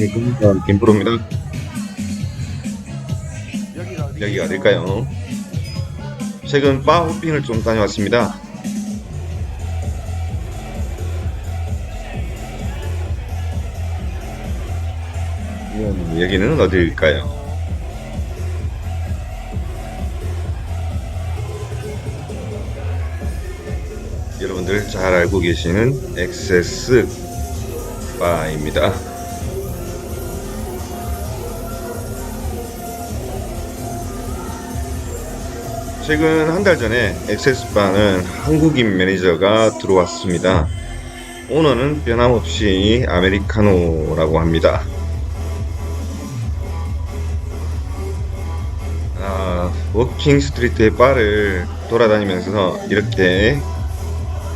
안녕하십니까 김프로입니다. 여기가 어딜까요? 최근 바 호핑을 좀 다녀왔습니다. 음, 여기는 어디일까요? 여러분들 잘 알고 계시는 엑세스 바입니다. 최근 한 달 전에 엑세스바는 한국인 매니저가 들어왔습니다. 오너는 변함없이 아메리카노라고 합니다. 아, 워킹 스트리트의 바를 돌아다니면서 이렇게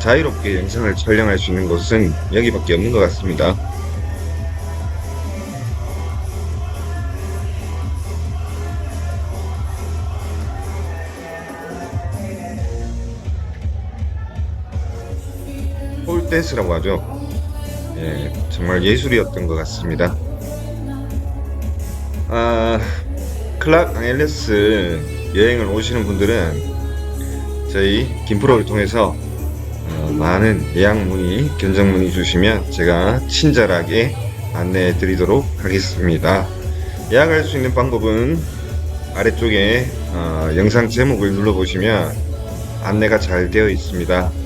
자유롭게 영상을 촬영할 수 있는 곳은 여기밖에 없는 것 같습니다. 폴댄스라고 하죠. 예, 정말 예술이었던 것 같습니다. 아, 클락 앨리스 여행을 오시는 분들은 저희 김프로를 통해서 어, 많은 예약 문의, 견적 문의 주시면 제가 친절하게 안내해 드리도록 하겠습니다. 예약할 수 있는 방법은 아래쪽에 어, 영상 제목을 눌러보시면 안내가 잘 되어 있습니다.